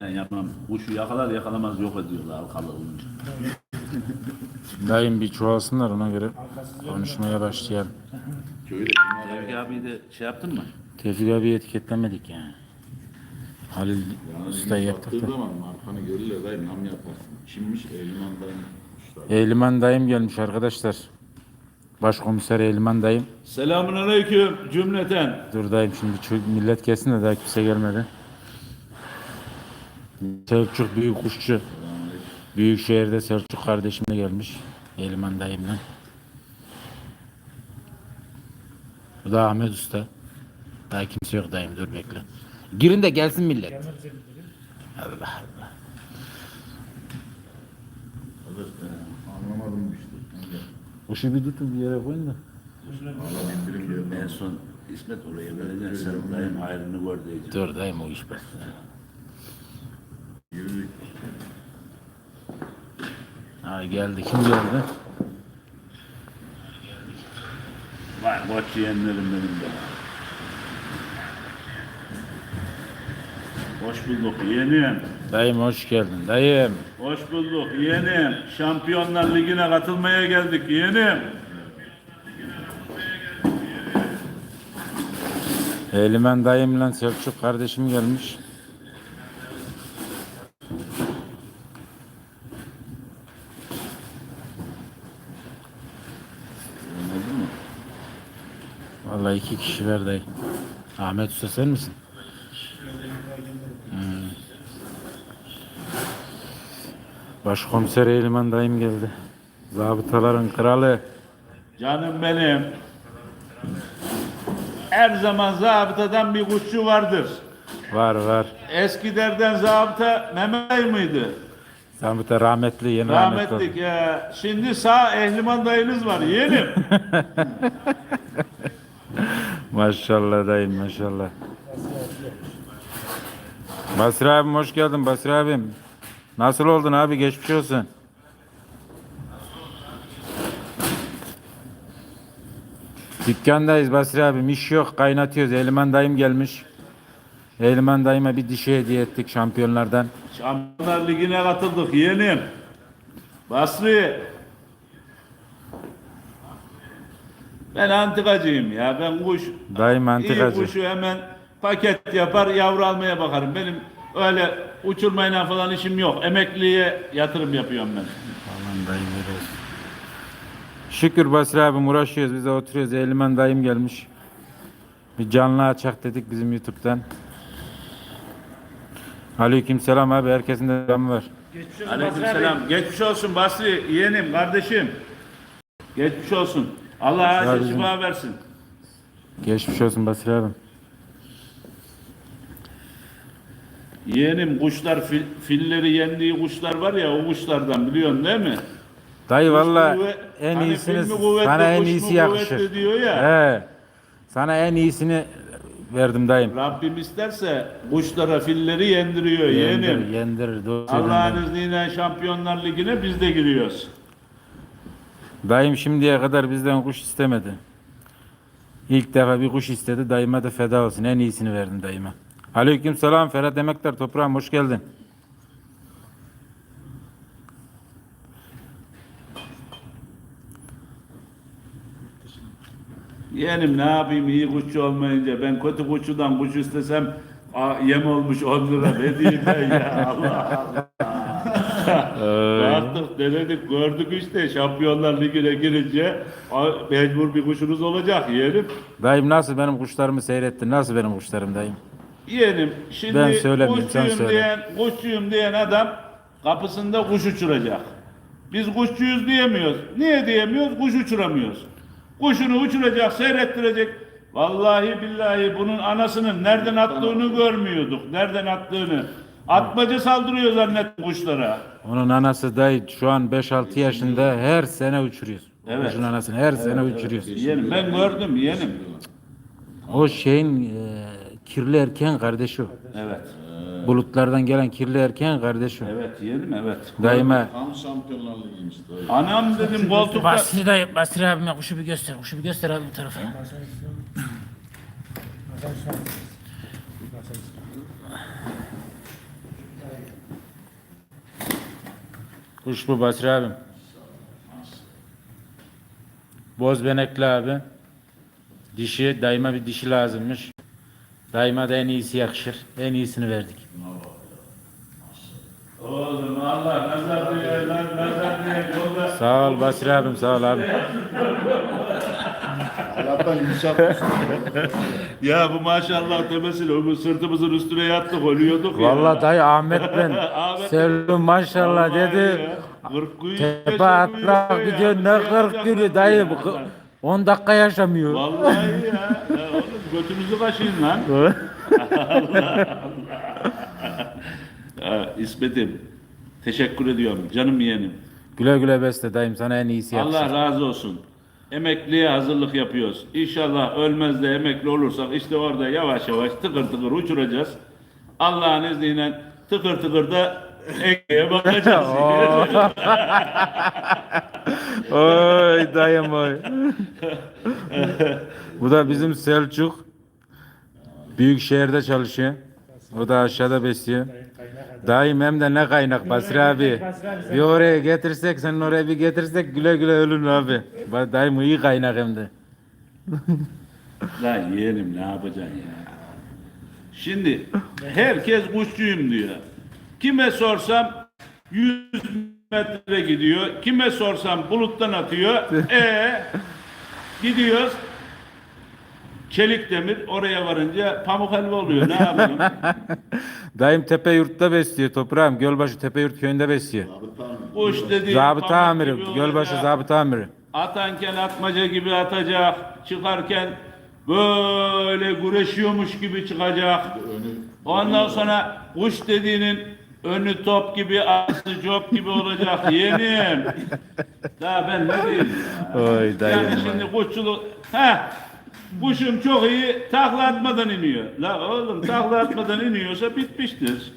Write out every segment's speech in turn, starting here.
Ben yapmam. Kuşu yakalar yakalamaz yok ediyorlar halkalı olunca. Dayım bir çoğalsınlar ona göre konuşmaya başlayalım. Köyde Tevfik abi de şey yaptın mı? Tevfik abi etiketlemedik yani. Halil Usta yaptık da. zaman markanı görürler dayı nam yaparsın. Kimmiş Elman dayım. Eyliman dayım gelmiş arkadaşlar. Başkomiser Eyliman dayım. Selamun aleyküm cümleten. Dur dayım şimdi millet gelsin de daha kimse gelmedi. Selçuk Büyük Kuşçu. Büyükşehir'de Selçuk kardeşim de gelmiş. Eyliman dayımla. Bu da Ahmet Usta. Daha kimse yok dayım dur bekle. Girin de gelsin millet. Allah Allah. Anlamadım işte. Kuşu bir tutun bir yere koyun da. En son İsmet oraya vereceksin. Dayım hayrını gör diyeceksin. Dur dayım o iş be. Ha geldi kim geldi? Vay koç yeğenlerim benim de. Hoş bulduk yeğenim. Dayım hoş geldin dayım. Hoş bulduk yeğenim. Şampiyonlar Ligi'ne katılmaya geldik yeğenim. Eylimen dayımla Selçuk kardeşim gelmiş. Vallahi iki kişiler dayı. Ahmet Usta sen misin? Hmm. Başkomiser Eylimen dayım geldi. Zabıtaların kralı. Canım benim. Her zaman zabıtadan bir kuşçu vardır. Var var. Eskilerden zabıta Mehmet mıydı? Zabıta rahmetli yeni rahmetli. Rahmetlik ya. Şimdi sağ ehliman dayınız var yeğenim. Maşallah dayım maşallah. Basri abim hoş geldin Basri abim. Nasıl oldun abi geçmiş olsun. Dükkandayız Basri abim iş yok kaynatıyoruz. Eliman dayım gelmiş. Eliman dayıma bir dişi hediye ettik şampiyonlardan. Şampiyonlar Ligi'ne katıldık yeğenim. Basri. Ben antikacıyım ya. Ben kuş Dayım iyi antikacı. kuşu hemen paket yapar yavru almaya bakarım. Benim öyle uçurmayla falan işim yok. Emekliye yatırım yapıyorum ben. Aman dayım olsun. Şükür Basri abim uğraşıyoruz biz de oturuyoruz. Eliman dayım gelmiş. Bir canlı açak dedik bizim YouTube'dan. Aleyküm selam abi herkesin de selamı var. Aleykümselam. Geçmiş olsun Basri yeğenim kardeşim. Geçmiş olsun. Allah acil şifa versin. Geçmiş olsun Basri abim. Yeğenim kuşlar fil- filleri yendiği kuşlar var ya o kuşlardan biliyorsun değil mi? Dayı valla kuvvet- en hani iyisini mi kuvvetli, sana en kuş mu iyisi kuvvetli yakışır. diyor ya. He. Sana en iyisini verdim dayım. Rabbim isterse kuşlara filleri yendiriyor Yendir, yeğenim. yendirir. Doğru söylüyorsun Allah'ın izniyle Şampiyonlar Ligi'ne biz de giriyoruz. Dayım şimdiye kadar bizden kuş istemedi. İlk defa bir kuş istedi. Dayıma da feda olsun. En iyisini verdim dayıma. Aleyküm selam Ferhat Emektar. Toprağım hoş geldin. Yeğenim ne yapayım iyi kuşçu olmayınca ben kötü kuşçudan kuş istesem a, yem olmuş 10 lira ne diyeyim ben ya Allah Allah. Denedik gördük işte Şampiyonlar Ligi'ne girince mecbur bir kuşunuz olacak yeğenim. Dayım nasıl benim kuşlarımı seyrettin? Nasıl benim kuşlarım dayım? Yeğenim şimdi Ben söylemeyeyim, sen kuşçuyum söyle. diyen, kuşçuyum diyen adam kapısında kuş uçuracak. Biz kuşçuyuz diyemiyoruz. Niye diyemiyoruz? Kuş uçuramıyoruz. Kuşunu uçuracak, seyrettirecek. Vallahi billahi bunun anasının nereden attığını görmüyorduk. Nereden attığını. Atmaca saldırıyor zannettim kuşlara. Onun anası dayı şu an 5-6 yaşında her sene uçuruyor. Evet. Kuşun anasını her sene uçuruyor. Yeğenim ben gördüm yeğenim. O şeyin e, kirli erken kardeşi o. Evet. Bulutlardan gelen kirli erken kardeşi o. Evet yeğenim evet. Dayıma Tam şampiyonlar ligiymiş dayı. Anam dedim koltukta. Basri dayı, Basri abime kuşu bir göster, kuşu bir göster abi bu tarafa. Kuş bu Basri abim. Boz benekli abi. Dişi, daima bir dişi lazımmış. Daima da en iyisi yakışır. En iyisini verdik. Oğlum Allah nazar diye lan nazar yolda. Sağ ol Basri abim, sağ ol abi. Allah'tan yumuşatmış. Ya bu maşallah tepesiyle öbür sırtımızın üstüne yattık ölüyorduk ya. Vallahi dayı Ahmet ben. Ahmet- Sevdim maşallah Vallahi dedi. ya. Kırk gün Tepe yaşamıyor atla ya. gidiyor ne 40 günü dayı. bu kı- 10 dakika yaşamıyor. Vallahi ya. ya oğlum götümüzü kaşıyın lan. Ya, İsmet'im teşekkür ediyorum canım yeğenim. Güle güle besle dayım sana en iyisi yakışır. Allah razı olsun. Emekliye hazırlık yapıyoruz. İnşallah ölmez de emekli olursak işte orada yavaş yavaş tıkır tıkır uçuracağız. Allah'ın izniyle tıkır tıkır da Ege'ye bakacağız. Oy dayım oy. Bu da bizim Selçuk. Büyük şehirde çalışıyor. O da aşağıda besliyor. Dayım hem de ne kaynak Basri abi. Bir oraya getirsek senin oraya bir getirsek güle güle ölün abi. Dayım iyi kaynak hem de. Lan yeğenim ne yapacaksın ya? Şimdi herkes kuşçuyum diyor. Kime sorsam 100 metre gidiyor. Kime sorsam buluttan atıyor. E gidiyoruz. Çelik demir oraya varınca pamuk helva oluyor. Ne yapalım? Dayım tepe yurtta besliyor toprağım. Gölbaşı tepe yurt köyünde besliyor. Kuş dediğin Zabıta amiri. Gölbaşı zabıta amiri. Atanken atmaca gibi atacak. Çıkarken böyle güreşiyormuş gibi çıkacak. Ondan sonra kuş dediğinin önü top gibi, arası cop gibi olacak. Yeğenim. Daha ben ne diyeyim ya? Oy dayım. Yani şimdi kuşçuluk... Heh, kuşum çok iyi takla atmadan iniyor. La oğlum takla atmadan iniyorsa bitmiştir.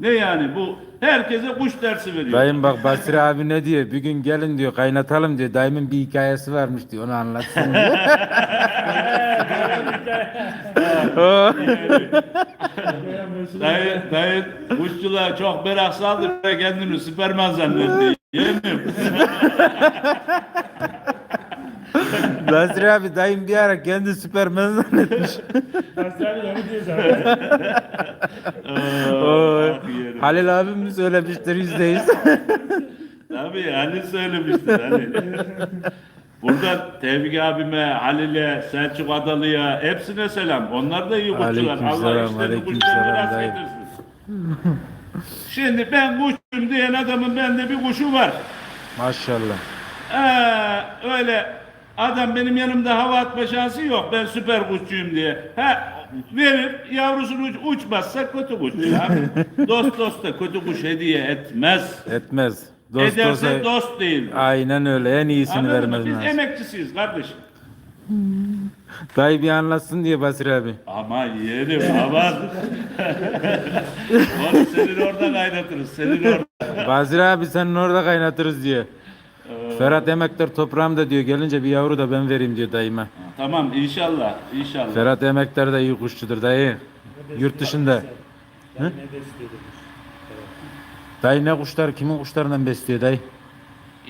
Ne yani bu? Herkese kuş dersi veriyor. Dayım bak Basri abi ne diyor? Bir gün gelin diyor kaynatalım diyor. Dayımın bir hikayesi varmış diyor. Onu anlatsın diyor. Dayı, dayı kuşçuluğa çok merak saldı ve kendini Süperman zannetti. Yemin. Basri abi dayım bir ara kendi süpermen zannetmiş. Hastanede onu diyor zaten. Oy. Ah, yerim. Halil abim mi söylemiştir yüzde yüz. Tabii Ali söylemiştir Ali. Buradan Tevfik abime, Halil'e, Selçuk Adalı'ya hepsine selam. Onlar da iyi kuşçular. Aleykümselam, Allah işlerini aleykümselam kuşlarını rast dayı. getirsin. Şimdi ben kuşçuyum diyen adamın bende bir kuşu var. Maşallah. Ee, öyle adam benim yanımda hava atma şansı yok. Ben süper kuşçuyum diye. Ha verir yavrusunu uç, uçmazsa kötü kuş. Abi, dost dosta kötü kuş hediye etmez. Etmez. Dost Ederse dost. dost değil. Aynen öyle. En iyisini Anladın mı? vermez Biz lazım. emekçisiyiz kardeşim. Dayı bir anlatsın diye Basri abi. Aman yerim aman. Oğlum senin orada kaynatırız. Senin orada. Basri abi senin orada kaynatırız diyor. Ferhat Emektar toprağım da diyor gelince bir yavru da ben vereyim diyor dayıma. tamam inşallah. inşallah. Ferhat Emektar da iyi kuşçudur dayı. Yurt dışında. Ne besliyordu? Dayı ne kuşlar kimin kuşlarından besliyor dayı?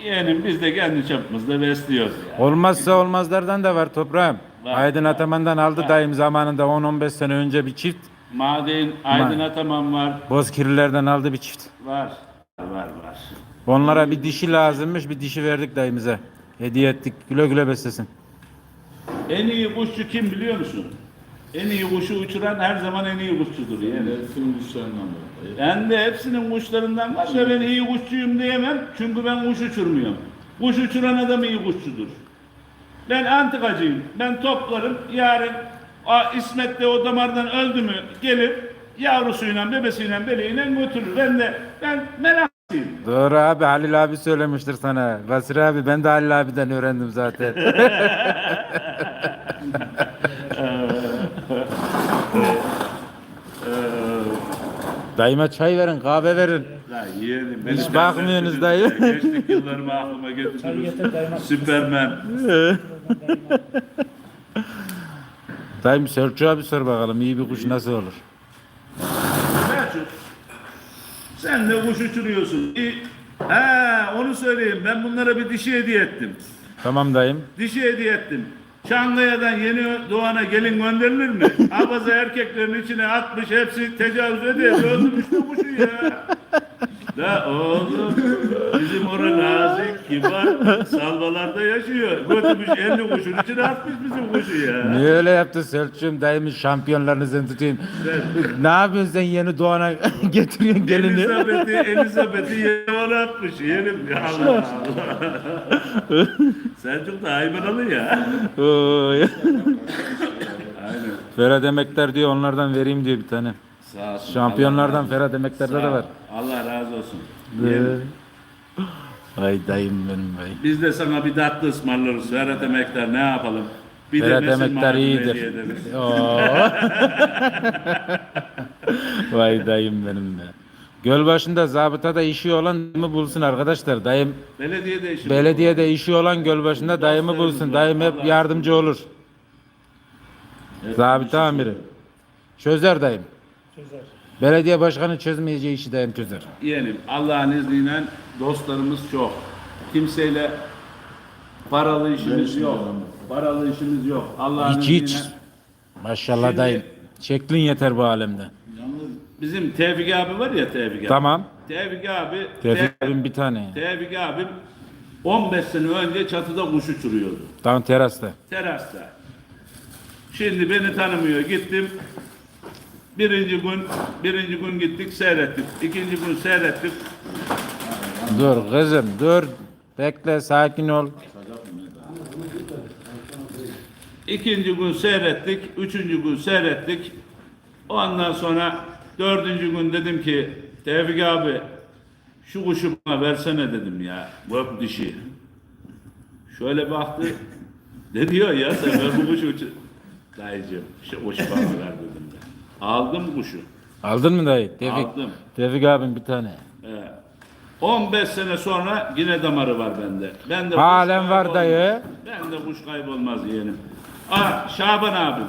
Yeğenim biz de kendi çapımızda besliyoruz ya. Olmazsa olmazlardan da var toprağım. Var, Aydın var. Ataman'dan aldı Var. dayım zamanında 10-15 sene önce bir çift. Maden Aydın Ataman var. Bozkirlilerden aldı bir çift. Var. Var var. Onlara bir dişi lazımmış bir dişi verdik dayımıza. Hediye ettik güle güle beslesin. En iyi kuşçu kim biliyor musun? En iyi kuşu uçuran her zaman en iyi kuşçudur yani. Hepsinin kuşlarından var. Ben de hepsinin kuşlarından var da ben iyi kuşçuyum diyemem. Çünkü ben kuş uçurmuyorum. Kuş uçuran adam iyi kuşçudur. Ben antikacıyım. Ben toplarım. Yarın o İsmet de o damardan öldü mü gelip yavrusuyla, bebesiyle, beleğiyle götürür. Ben de ben meraklıyım. Doğru abi Halil abi söylemiştir sana. Basri abi ben de Halil abiden öğrendim zaten. Dayıma çay verin kahve verin. La yeğenim. Hiç beni bakmıyorsunuz benden dayı. Geçtik yıllarımı aklıma Çay getir getirdiniz. dayıma. Süpermen. Dayım Selçuk abi sor bakalım iyi bir kuş nasıl olur? Selçuk, sen de kuş uçuruyorsun. He onu söyleyeyim. Ben bunlara bir dişi hediye ettim. Tamam dayım. Dişi hediye ettim. Çankaya'dan yeni doğana gelin gönderilir mi? Abaza erkeklerin içine atmış hepsi tecavüz ediyor. Öldürmüş bu kuşu ya. Da oğlum bizim orada nazik, kibar, salvalarda yaşıyor. Götürmüş 50 kuşun içine atmış bizim kuşu ya. Niye öyle yaptın Selçuk'um dayımın şampiyonlarını sen tutayım. ne yapıyorsun sen yeni doğana getiriyorsun gelini? Elizabeth'i, Elizabeth'i yeni atmış. Yerim ya Allah Allah. Sen çok da hayvanalı ya. Aynen. Ferhat Emekler diyor onlardan vereyim diyor bir tane. Sağ olsun. Şampiyonlardan Ferhat Emekler'de de Allah- var. Allah razı olsun. Yerim. Ay dayım benim dayım. Biz de sana bir tatlı ısmarlarız. Ferhat Emekler ne yapalım? Bir Ferhat nesil Emekler iyidir. Oo. Vay dayım benim de. Gölbaşı'nda zabıtada işi olan mı bulsun arkadaşlar. Dayım Belediyede işimiz belediyede işi olan Gölbaşı'nda dayımı bulsun. Dayım hep yardımcı olur. Zabıta amiri. Çözer dayım. Çözer. Belediye başkanı çözmeyeceği işi dayım çözer. Yeğenim Allah'ın izniyle dostlarımız çok. Kimseyle paralı işimiz yok. Paralı işimiz yok. Allah'ın Hiç hiç. izniyle. Maşallah Şimdi- dayım. Şeklin yeter bu alemde. Bizim Tevfik abi var ya Tevfik abi. Tamam. Tevfik abi. Tevfik Te- abim bir tane. Tevfik abim 15 sene önce çatıda kuş uçuruyordu. Tam terasta. Terasta. Şimdi beni tanımıyor. Gittim. Birinci gün, birinci gün gittik seyrettik. İkinci gün seyrettik. Dur kızım dur. Bekle sakin ol. İkinci gün seyrettik. Üçüncü gün seyrettik. Ondan sonra dördüncü gün dedim ki Tevfik abi şu kuşu bana versene dedim ya. Gök dişi. Şöyle baktı. Ne diyor ya sen ben bu kuşu. Dayıcığım şu kuşu bana ver dedim ben. Aldım kuşu. Aldın mı dayı? Tevfik. Aldım. Tevfik abim bir tane. Evet. 15 sene sonra yine damarı var bende. Ben de Halen kuş var dayı. Ben de kuş kaybolmaz yeğenim. Aa, Şaban abim.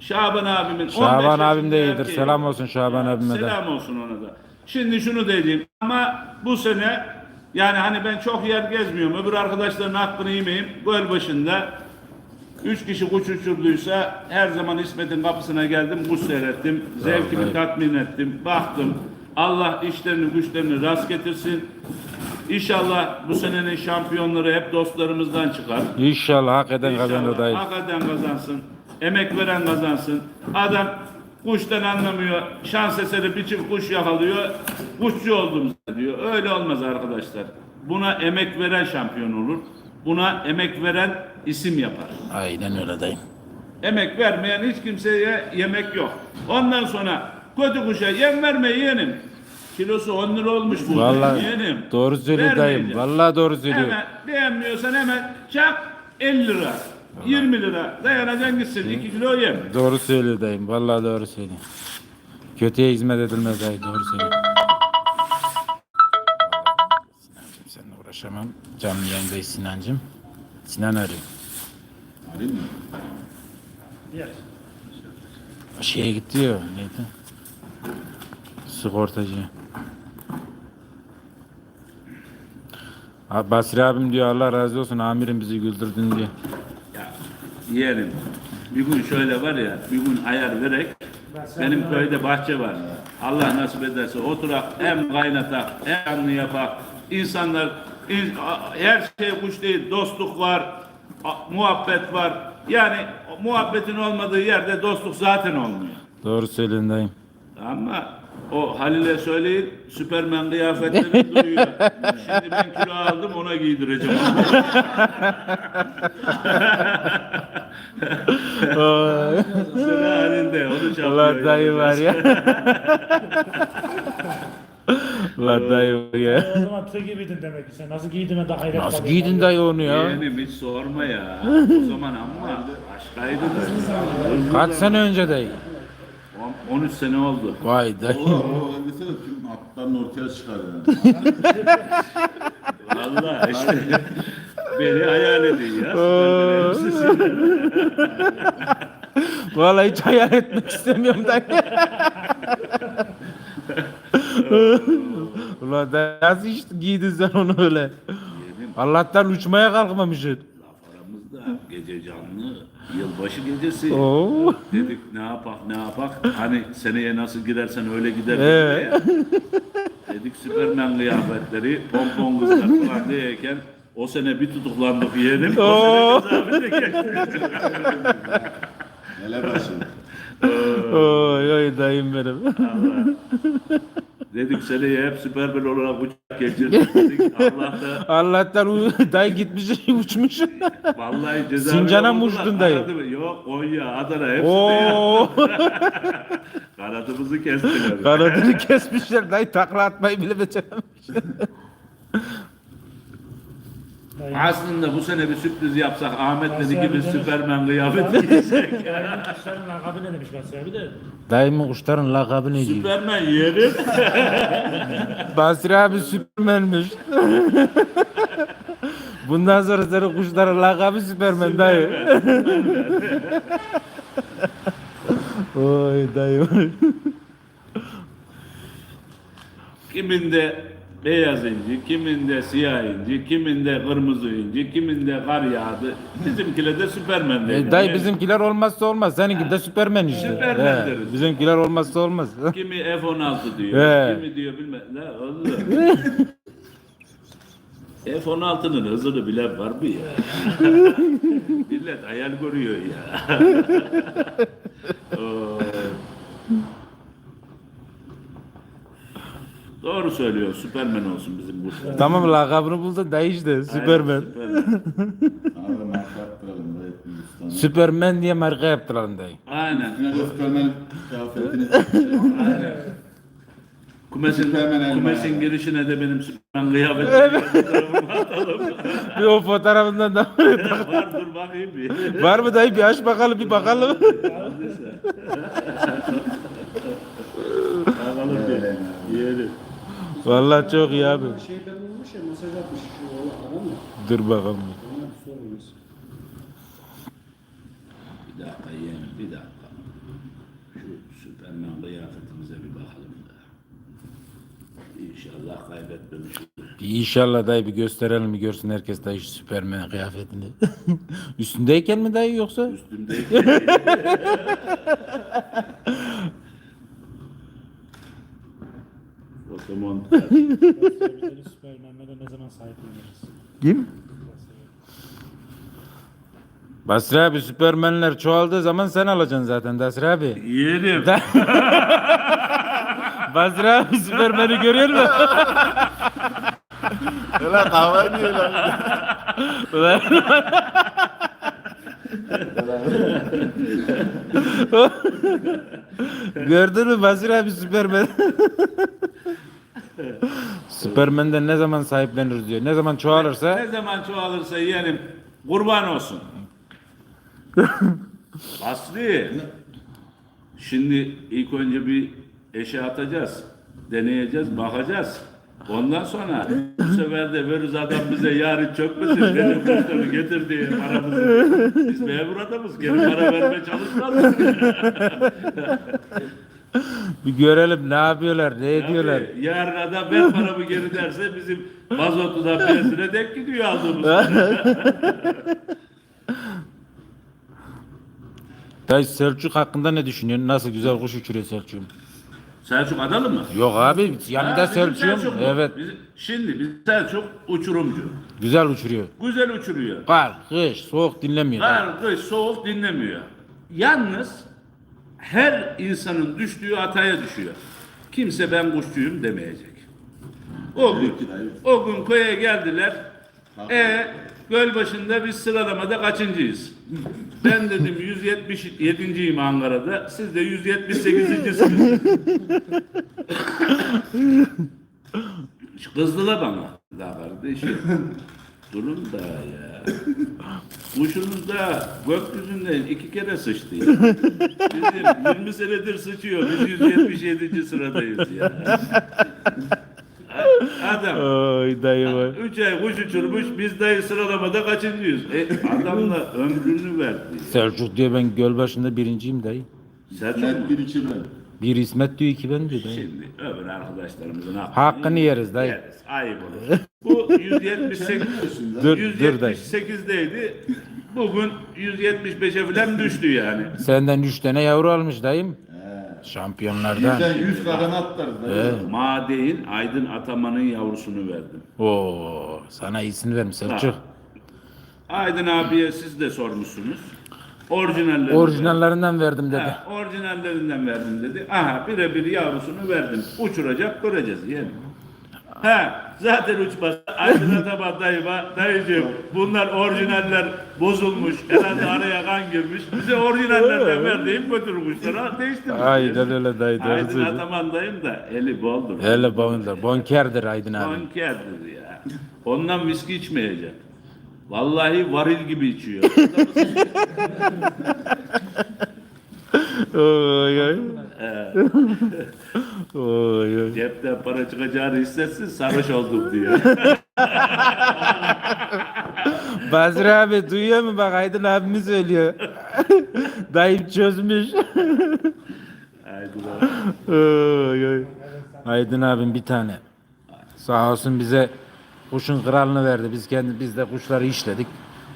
Şaban abimin 15 Şaban abim de iyidir. erkeği. Selam olsun Şaban abime de. Selam olsun ona da. Şimdi şunu diyeyim ama bu sene yani hani ben çok yer gezmiyorum. Öbür arkadaşların hakkını yemeyeyim. Göl başında üç kişi kuş uçurduysa her zaman İsmet'in kapısına geldim, kuş seyrettim. Zevkimi tatmin ettim, baktım. Allah işlerini güçlerini rast getirsin. İnşallah bu senenin şampiyonları hep dostlarımızdan çıkar. İnşallah hak eden kazanır dayı. Hakikaten kazansın. Emek veren kazansın. Adam kuştan anlamıyor. Şans eseri bir çift kuş yakalıyor. Kuşçu oldum diyor. Öyle olmaz arkadaşlar. Buna emek veren şampiyon olur. Buna emek veren isim yapar. Aynen öyle dayım. Emek vermeyen hiç kimseye yemek yok. Ondan sonra kötü kuşa yem verme yeğenim. Kilosu 10 lira olmuş bu. Vallahi yeğenim. doğru söylüyor dayım. Vallahi doğru söylüyor. Hemen beğenmiyorsan hemen çak 50 lira. 20 lira dayanacaksın gitsin 2 kilo yem. Doğru söylüyor dayım. Vallahi doğru söylüyor. Kötüye hizmet edilmez dayı. Doğru söylüyor. Sinancım seninle uğraşamam. Canlı yayındayız Sinancım. Sinan arıyor. Arayayım mı? Diğer. Şeye gitti ya. Neydi? Sigortacı. Abi Basri abim diyor Allah razı olsun amirim bizi güldürdün diyor. Ya yeğenim bir gün şöyle var ya bir gün ayar verek benim köyde bahçe var. Allah nasip ederse oturak hem kaynatak hem canlı yapak. İnsanlar her şey kuş değil dostluk var muhabbet var. Yani muhabbetin olmadığı yerde dostluk zaten olmuyor. Doğru dayım. Ama o Halil'e söyleyin Süpermen kıyafetleri duruyor. Şimdi ben kilo aldım ona giydireceğim. Sıra halinde onu çapıyor. Allah dayı var ya. Allah dayı var ya. O zaman tığ gibiydin demek ki sen. Nasıl giydiğine de hayret Nasıl kalıyor. giydin dayı onu ya? Yeğenim hiç sorma ya. O zaman ama başkaydı da. Kaç sene önce dayı? On- 13 sene oldu. Vay dayı. O, o desene tüm atlarını ortaya çıkar yani. Vallahi işte beni hayal edin ya. Vallahi hiç hayal etmek istemiyorum dayı. Ulan nasıl işte giydin sen onu öyle? Yeğenim Allah'tan uçmaya kalkmamışsın. laf aramızda gece canlı yılbaşı gecesi. Oo. Dedik ne yapak ne yapak hani seneye nasıl girersen öyle gider Ee? ya. Dedik Süpermen kıyafetleri pompon kızlar falan diyeken o sene bir tutuklandık yeğenim. O Oo. sene cezaevinde geçtik. Hele başım. Oy oy dayım benim. Dedik seneye hep Süpermen olarak uçak geçirdik dedik. Allah da Allah'tan u- dayı gitmiş uçmuş. vallahi cezaevinde Sincan'a mı uçtun dayı? Yok Konya, Adana hepsinde. Oo. Kanadımızı kestiler. Kanadını kesmişler dayı takla atmayı bile becerememiş. Dayı, Aslında bu sene bir sürpriz yapsak Ahmet dedi Nasıl ki biz yapacağız? Süpermen kıyafeti giysek. kuşların lakabı ne demiş Basri abi de. Dayımın kuşların lakabı ne gibi? Süpermen yerim. Basri abi süpermenmiş. Bundan sonra senin kuşların lakabı süpermen dayı. Oy dayı. Kiminde beyaz inci, kiminde siyah inci, kiminde kırmızı inci, kiminde kar yağdı. Bizimkile de Süpermen dedi. E, dayı bizimkiler olmazsa olmaz. Seninki de süpermen işte. Süpermen deriz. bizimkiler olmazsa olmaz. Kimi F-16 diyor, He. kimi diyor bilmem oğlum. F-16'nın hızını bilen var mı ya? Millet hayal görüyor ya. Oo. Doğru söylüyor. Süpermen olsun bizim kuşlar. tamam lakabını buldun dayı işte süpermen. Süpermen. Abi marka yaptıralım da Hindistan'a. Süpermen diye marka yaptılar dayı. Aynen. Yine Süpermen kıyafetini Kumesin, Süpermen elma kumesin girişine de benim Süpermen kıyafetimi atalım. Bir o fotoğrafından da Var dur bakayım bir. var mı dayı bir aç bakalım bir bakalım. Bakalım bir. Yiyelim. Vallahi çok iyi abi. Şeyden bulmuş ya mesaj atmış şu adam ya. Dur bakalım. Ona bir sormuyoruz. Bir dakika yeğenim bir dakika. Şu Süpermen kıyafetimize bir bakalım da. İnşallah kaybetmemişiz. Bir inşallah dayı bir gösterelim bir görsün herkes dayı şu süpermen kıyafetini. Üstündeyken mi dayı yoksa? Basri abileri Süpermen'e ne zaman sahipleniriz? Kim? Basri abi süpermenler çoğaldığı zaman sen alacaksın zaten Basri abi. Yerim. Basri abi süpermeni görüyor musun? Ulan kahve diyor lan. Ulan. Gördün mü Basri abi Süpermen? Süpermen'den ne zaman sahipleniriz diyor. Ne zaman çoğalırsa Ne zaman çoğalırsa yeğenim kurban olsun. Aslı. Şimdi ilk önce bir eşe atacağız. Deneyeceğiz, bakacağız. Ondan sonra bu sefer de veririz adam bize yarın çökmesin. Benim kuşları getir diye paramızı. Biz memur adamız. Geri para vermeye çalışmaz. Bir görelim ne yapıyorlar, ne ediyorlar. Yarın adam ver paramı geri derse bizim mazotudan benzine denk gidiyor aldığımız. Dayı Selçuk hakkında ne düşünüyorsun? Nasıl güzel kuş uçuruyor Selçuk'um? Selçuk Adalı mı? Yok abi yanında Selçuk'um. Selçuk mu? Evet Bizim- şimdi biz Selçuk uçurumcu. güzel uçuruyor. Güzel uçuruyor. Kar, kış, soğuk dinlemiyor. Kar, kış, soğuk dinlemiyor. Yalnız her insanın düştüğü hataya düşüyor. Kimse ben kuşçuyum demeyecek. O gün, o gün köye geldiler. E göl başında biz sıralamada kaçıncıyız? Ben dedim 177.yim Ankara'da. Siz de 178.siniz. Kızdılar bana. La kardeşim. Durun da ya. Kuşunuz da gökyüzünden iki kere sıçtı ya. Bizim 20 senedir sıçıyor. Biz 177. sıradayız ya. Adam Oy dayı vay. üç ay kuş uçurmuş. Biz dayı sıralamada kaçıncıyız? E, adam da ömrünü verdi. Selçuk diyor ben göl başında birinciyim dayı. Selçuk bir içimden. Bir İsmet diyor iki ben diyor dayı. Şimdi öbür arkadaşlarımızın hakkını, Hakkını yeriz dayı. Yeriz. Ayıp olur. Bu 178 Dur, dur dayı. 178'deydi. Bugün 175'e falan düştü yani. Senden üç tane yavru almış dayım. Şampiyonlardan. Bizden 100 kadın dayı. Madeyin Aydın Ataman'ın yavrusunu verdim. Oo, sana iyisini vermiş Selçuk. Aydın abiye siz de sormuşsunuz. Orijinallerini Orijinallerinden verdim dedi. Ha, orijinallerinden verdim dedi. Aha birebir yavrusunu verdim. Uçuracak göreceğiz yeğenim. Ha zaten uçmaz. Aydın Ataman dayıma dayıcığım bunlar orijinaller bozulmuş. Herhalde araya kan girmiş. Bize orijinallerden ver deyip götürmüşler. Değiştirmiş. Aynen öyle dayı. Aydın. Ataman dayım da eli boldur. Öyle bonker, bonkerdir Aydın abi. Bankerdir ya. Ondan viski içmeyecek. Vallahi varil gibi içiyor. Oy oy. Oy oy. Cepten para çıkacağını hissetsin sarhoş oldum diyor. Basri abi duyuyor mu bak Aydın abimi söylüyor. Dayım çözmüş. Aydın abi. Oy oy. Aydın abim bir tane. Sağ olsun bize kuşun kralını verdi. Biz kendi biz de kuşları işledik.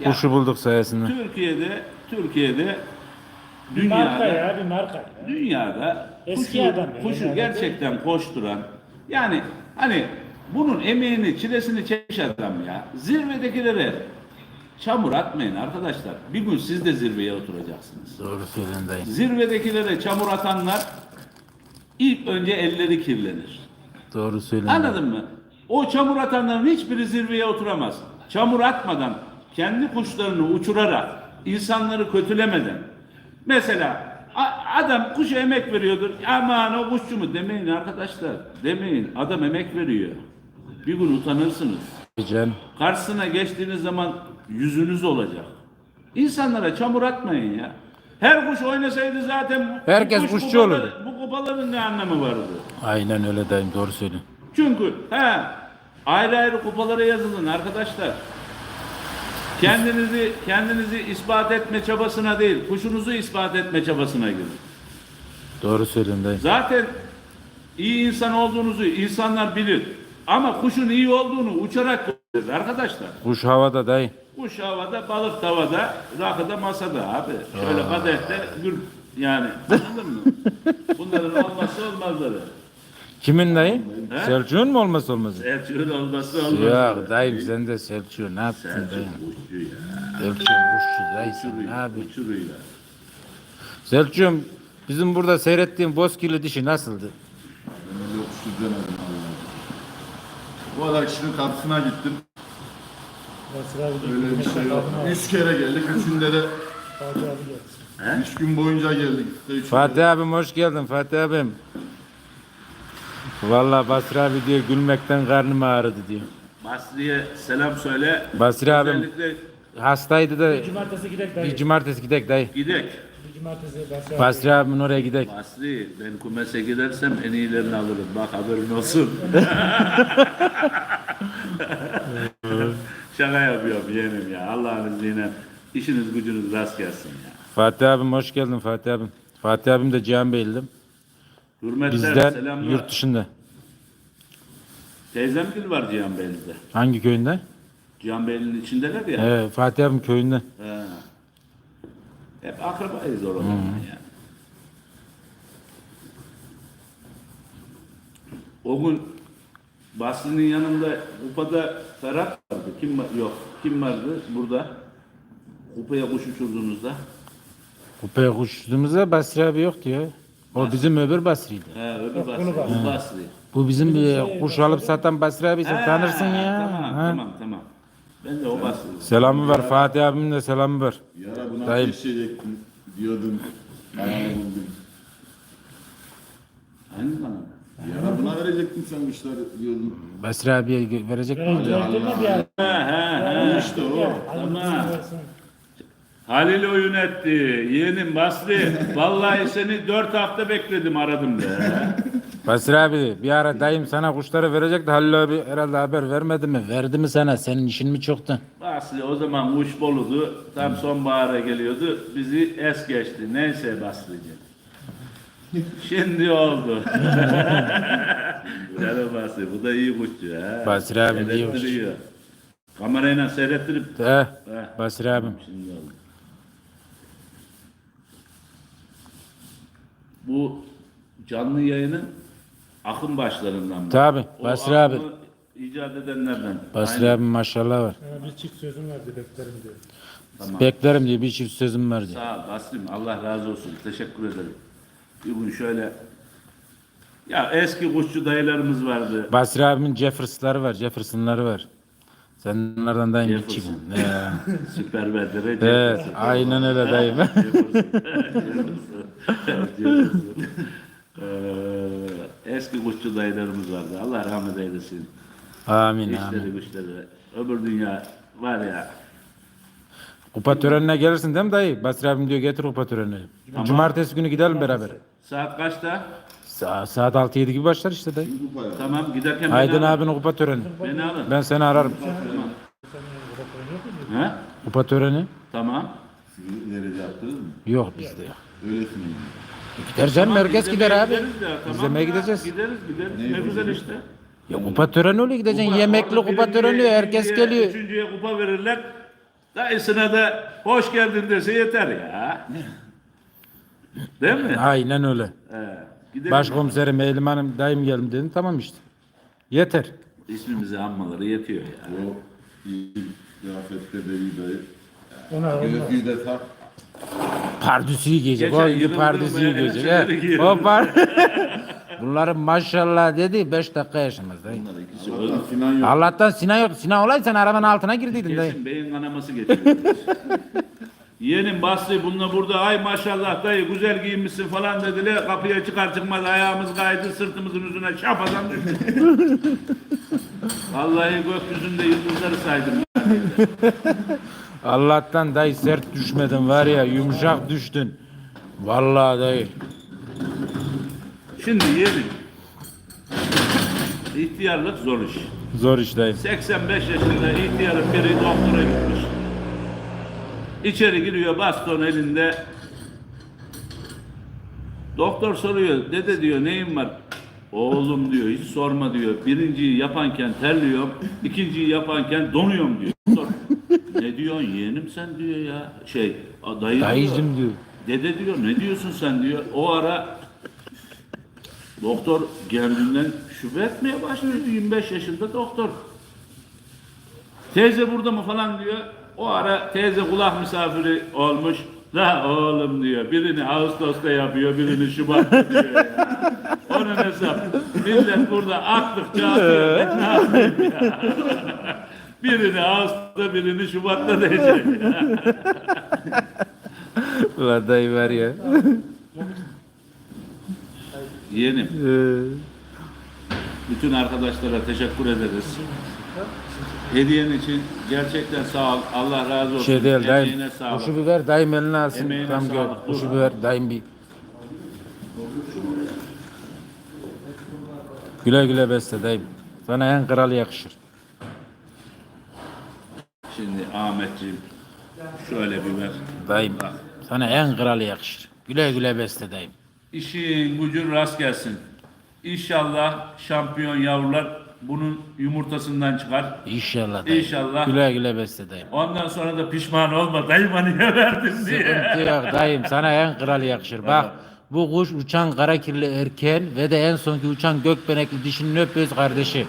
Kuşu bulduk sayesinde. Türkiye'de Türkiye'de Bir marka dünyada ya bir marka. ya. dünyada Eski kuşu, adam ya, kuşu yani. gerçekten koşturan yani hani bunun emeğini çilesini çekmiş adam ya zirvedekilere çamur atmayın arkadaşlar bir gün siz de zirveye oturacaksınız Doğru dayım. zirvedekilere çamur atanlar ilk önce elleri kirlenir Doğru söylüyorsun. Anladın mı? O çamur atanların hiçbiri zirveye oturamaz. Çamur atmadan, kendi kuşlarını uçurarak, insanları kötülemeden. Mesela adam kuşa emek veriyordur. Aman o kuşçu mu? Demeyin arkadaşlar. Demeyin. Adam emek veriyor. Bir gün utanırsınız. Can. Karşısına geçtiğiniz zaman yüzünüz olacak. İnsanlara çamur atmayın ya. Her kuş oynasaydı zaten Herkes kuş kuşçu olurdu. Bu kupaların ne anlamı vardı? Aynen öyle dayım doğru söylüyorsun. Çünkü he ayrı ayrı kupalara yazılın arkadaşlar. Kendinizi kendinizi ispat etme çabasına değil, kuşunuzu ispat etme çabasına girin. Doğru söylüyorsun. Zaten iyi insan olduğunuzu insanlar bilir. Ama kuşun iyi olduğunu uçarak bilir arkadaşlar. Kuş havada dayı. Kuş havada, balık tavada, rakı da masada abi. Şöyle kadehte gül yani anladın mı? Bunların olmazsa olmazları. Kimin dayı? He? Selçuk'un mu olması olmazı? Selçuk'un olmazsa olmazları. Ya dayım sen de Selçuk ne yaptın dayım? Selçuk kuşçu ya. Selçuk'un kuşçu dayı sen ne yapıyorsun? Uçuruyor. Selçuk'um bizim burada seyrettiğin bozkirli dişi nasıldı? Ben yok şu demedim Allah'ım. Bu kadar kişinin kapısına gittim. Abi Öyle bir şey yok. Fatih abi Üç kere geldik. Üçünde de gelsin. üç gün boyunca geldik. Üçünde Fatih abim hoş geldin Fatih abim. Vallahi Basri abi diyor gülmekten karnım ağrıdı diyor. Basri'ye selam söyle. Basri abim Özellikle hastaydı da Cumartesi gidelim dayı. bir cumartesi gidek dayı. gidek. Bir cumartesi Basri abi. Basri abimin oraya gidek. Basri ben kumese gidersem en iyilerini alırım. Bak haberin olsun. Şaka yapıyorum yeğenim ya. Allah'ın izniyle işiniz gücünüz rast gelsin ya. Fatih abim hoş geldin Fatih abim. Fatih abim de Cihan Beyli'dim. Hürmetler, Bizden selamlar. yurt dışında. Teyzem gül var Cihan Beyli'de. Hangi köyünde? Cihan Beyli'nin içindeler ya. Ee, Fatih abim köyünde. He. Hep akrabayız oralardan yani. O gün Basri'nin yanında kupada Ferhat vardı. Kim var? Yok. Kim vardı burada? Kupaya kuş uçurduğunuzda. Kupaya kuştuğumuzda Basri abi yok diyor. O bizim öbür Basri'ydi. He, öbür Basri. Bu Basri. Bu bizim e, kuş alıp satan Basri abi sen tanırsın ya. Tamam, Ha. tamam, tamam. Ben de o Basri. Selamı var Fatih abimin de selamı var. Yara buna Dayım. geçecektim diyordum. Ayağını buldum. Hangi bana? Yara buna verecektin sen kuşları diyordum. Basri abiye gö- verecek mi? Bir. He he he. İşte o. Tamam. Halil oyun etti. Yeğenim Basri. Vallahi seni dört hafta bekledim aradım be. Basri abi bir ara dayım sana kuşları verecekti. Halil abi herhalde haber vermedi mi? Verdi mi sana? Senin işin mi çoktu? Basri o zaman uç boludu. Tam sonbahara geliyordu. Bizi es geçti. Neyse Basri'ci. Şimdi oldu. Canım Basri, bu da iyi kuşçu ha. Basri abim iyi kuş. Seyrettiriyor. Kamerayla seyrettirip He, Heh. Basri abim. Şimdi oldu. Bu canlı yayının akım başlarından? Tabi, O Basri abi. akımı icat edenlerden. Basri Aynen. abim maşallah var. Ee, bir çift sözüm vardı beklerim diyor. Tamam. Beklerim diye bir çift sözüm var diye. Sağ ol Basri'm. Allah razı olsun. Teşekkür ederim. Bir gün şöyle ya eski kuşçu dayılarımız vardı. Basri abimin Jefferson'ları var, Jefferson'ları var. Sen onlardan dayım bir Jefferson. çıkın. He. Süper verdire. Evet, aynen öyle dayım. eski kuşçu dayılarımız vardı. Allah rahmet eylesin. amin amin. İşleri güçleri. Öbür dünya var ya. Kupa törenine gelirsin değil mi dayı? Basri abim diyor getir kupa törenine. Cumartesi günü gidelim beraber. Saat kaçta? Sa- saat 6-7 gibi başlar işte dayı. Tamam giderken Aydın beni abinin kupa töreni. Beni alın. Ben seni ararım. He? Kupa töreni? Tamam. Siz nerede yaptınız mı? Yok bizde yok. Öylesine mi? Gider canım herkes Biz gider abi. gideriz ya, tamam İzlemeye ya, gideceğiz. Gideriz gideriz. Ne, güzel işte. Ya kupa töreni oluyor gideceksin. Yemekli kupa töreni birinciye, herkes ikinciye, geliyor. Üçüncüye kupa verirler. Dayısına da hoş geldin dese yeter ya. Değil mi? Aynen öyle. He. Gidelim. Başkomiserim Eğilim Hanım dayım geldim dedim tamam işte. Yeter. İsmimizi anmaları yetiyor yani. O iyi kıyafette de iyi dayı. Ona. Gözlüğü de tak. Pardüsüyü giyecek. Geçen O yılın gibi pardüsüyü yılın giyecek. elbiseleri giyiyor. O par Bunların maşallah dedi 5 dakika yaşamaz dayı. İkisi. Allah'tan Sinan yok. Allah'tan Sinan yok. Sinan olaydı sen arabanın altına girdiydin dayı. Kesin beyin kanaması geçiyor. Yeğenim Basri bununla burada ay maşallah dayı güzel giyinmişsin falan dediler. Kapıya çıkar çıkmaz ayağımız kaydı sırtımızın üzerine şapadan düştü. Vallahi gökyüzünde yıldızları saydım. Allah'tan dayı sert düşmedin var ya yumuşak düştün. Vallahi dayı. Şimdi yeğenim. İhtiyarlık zor iş. Zor iş dayı. 85 yaşında ihtiyarın biri doktora gitmiş. İçeri giriyor baston elinde. Doktor soruyor. Dede diyor neyin var? Oğlum diyor hiç sorma diyor. Birinciyi yapanken terliyorum. ikinciyi yapanken donuyorum diyor. Doktor, ne diyorsun yeğenim sen diyor ya. Şey dayı diyor. Dayıcım diyor. Dede diyor ne diyorsun sen diyor. O ara doktor kendinden şüphe etmeye başlıyor. 25 yaşında doktor. Teyze burada mı falan diyor. O ara teyze kulak misafiri olmuş. La oğlum diyor. Birini Ağustos'ta yapıyor, birini Şubat'ta diyor ya. Onun hesap. Millet burada aktıkça atıyor. Ben ne yapayım ya? birini Ağustos'ta, birini Şubat'ta diyecek. Ulan dayı var ya. Yeğenim. Ee, Bütün arkadaşlara teşekkür ederiz. Hediyen için gerçekten sağ ol. Allah razı olsun. şey değil dayım. Emeğine sağlık. Kuşu biber dayım eline alsın. Emeğine Tam gör. sağlık. Kuşu biber dayım bir. Güle güle beste dayım. Sana en kral yakışır. Şimdi Ahmetciğim şöyle bir ver. Dayım. Sana en kral yakışır. Güle güle beste dayım. İşin gücün rast gelsin. İnşallah şampiyon yavrular bunun yumurtasından çıkar. İnşallah dayım. İnşallah. Güle güle beste dayım. Ondan sonra da pişman olma dayıma niye verdin diye. Sıkıntı yok dayım. Sana en kral yakışır. Bak bu kuş uçan kara kirli erken ve de en sonki uçan gökbenekli dişinin öpüyoruz kardeşi.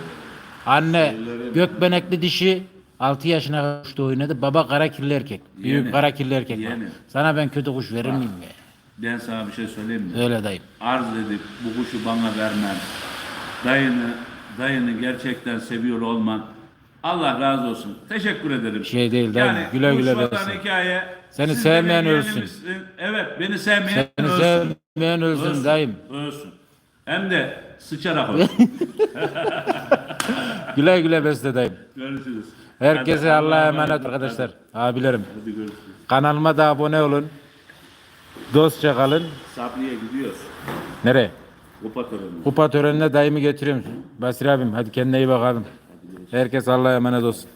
Anne gökbenekli dişi 6 yaşına kuşta oynadı. Baba kara kirli erkek. Büyük Yeğenim. kara kirli erkek. Yeğenim. Sana ben kötü kuş verir miyim ya? Ben sana bir şey söyleyeyim mi? Öyle dayım. arz edip bu kuşu bana vermen, dayını, dayını gerçekten seviyor olman, Allah razı olsun. Teşekkür ederim. Şey değil dayım, güle güle vatan versin. hikaye. Seni sevmeyen ölsün. Evet, beni sevmeyen Seni ölsün. sevmeyen ölsün dayım. Ölsün. Hem de sıçarak ölsün. Güle güle beste dayım. Görüşürüz. Herkese Hadi Allah'a emanet arkadaşlar. Abilerim. Hadi görüşürüz. Kanalıma da abone olun. Dostça kalın. Sabriye gidiyoruz. Nereye? Kupa töreni. Kupa törenine dayımı getiriyorum. Basri abim hadi kendine iyi bakalım. Herkes Allah'a emanet olsun.